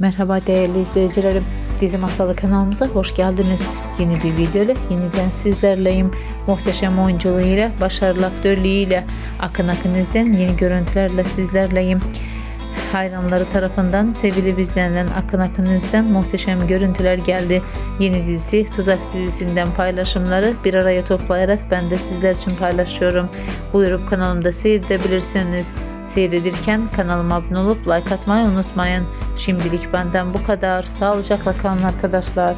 Merhaba değerli izleyicilerim. Dizi Masalı kanalımıza hoş geldiniz. Yeni bir video ile yeniden sizlerleyim. Muhteşem oyunculuğuyla, başarılı aktörlüğüyle, Akın Akın izden yeni görüntülerle sizlerleyim. Hayranları tarafından sevilip izlenen Akın Akın izden muhteşem görüntüler geldi. Yeni dizi Tuzak dizisinden paylaşımları bir araya toplayarak ben de sizler için paylaşıyorum. Buyurup kanalımda seyredebilirsiniz. Seyredirken kanalıma abone olup like atmayı unutmayın. Şimdilik benden bu kadar. Sağlıcakla kalın arkadaşlar.